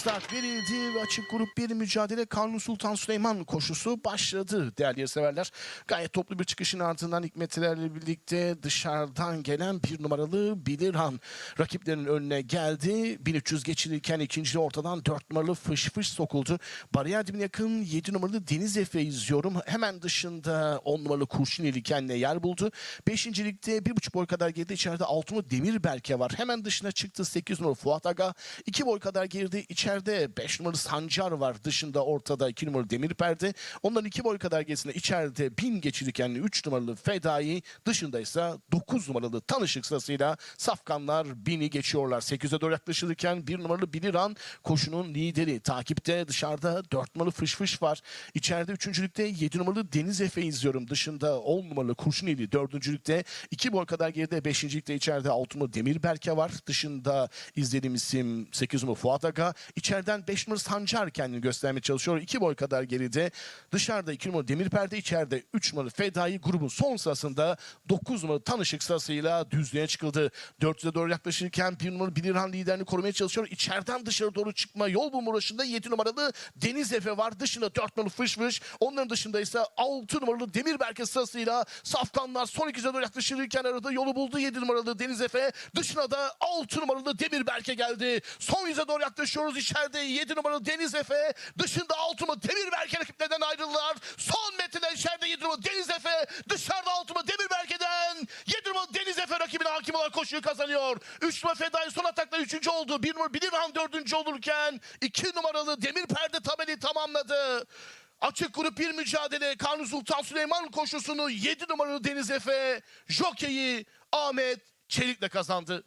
Start verildi ve açık grup bir mücadele Kanuni Sultan Süleyman koşusu başladı değerli severler. Gayet toplu bir çıkışın ardından Hikmetlerle birlikte dışarıdan gelen bir numaralı Bilirhan rakiplerinin önüne geldi. 1300 geçirirken ikinci ortadan 4 numaralı Fış Fış sokuldu. Bariyer dibine yakın 7 numaralı Deniz Efe izliyorum. Hemen dışında 10 numaralı Kurşuneli kendine yer buldu. 5. ligde 1,5 boy kadar geride içeride 6 numaralı Demirberke var. Hemen dışına çıktı 8 numaralı Fuat Aga. 2 boy kadar geride içeride 5 numaralı Sancar var. Dışında ortada 2 numaralı Demirperde. Ondan 2 boy kadar gerisinde içeride 1000 geçirirken 3 numaralı Fedai. Dışında ise 9 numaralı Tanışık sırasıyla Safkanlar 1000'i geçiyorlar. 8'e doğru yaklaşırken 1 numaralı Biliran koşunun lideri. Takipte dışarıda 4 numaralı Fış Fış var. İçeride 3. ligde 7 numaralı Deniz Efe izliyorum. Dışında 10 numaralı Kurşuneli 4. ligde 2 boy kadar geride 5. ligde içeride 6 numaralı Demirberke var. Dışında izlediğim isim 8 numaralı Fuat Aga. İçeriden 5 numaralı Sancar kendini göstermeye çalışıyor. 2 boy kadar geride. Dışarıda 2 numaralı Demirperde içeride 3 numaralı Fedai grubun son sırasında 9 numaralı Tanışık sırasıyla düzlüğe çıkıldı. 400'e doğru yaklaşırken 1 numaralı Bilirhan liderini korumaya çalışıyor. İçeriden dışarı doğru çıkma yol bulma uğraşında 7 numaralı Deniz Efe var. Dışında 4 numaralı Fış Fış. Onların dışında ise 6 numaralı Demirberke sırasıyla Safkanlar son 2'ye doğru yaklaşırken arada yolu buldu 7 numaralı Deniz Efe. Dışına da 6 numaralı Demirberke geldi. Son yüze doğru yaklaşıyoruz. İçeride 7 numaralı Deniz Efe. Dışında 6 numaralı Demirberke rakiplerden ayrıldılar. Son metrede içeride 7 numaralı Deniz Efe. Dışarıda 6 numaralı Demirberke'den 7 numaralı Deniz Efe rakibine hakim olarak koşuyu kazanıyor. 3 numaralı Fedai son atakla 3. oldu. 1 numaralı Bilirhan 4. olurken 2 numaralı Demirperde tabeli tamamladı. Açık grup bir mücadele. Kanuni Sultan Süleyman koşusunu 7 numaralı Deniz Efe, jokeyi Ahmet Çelik'le kazandı.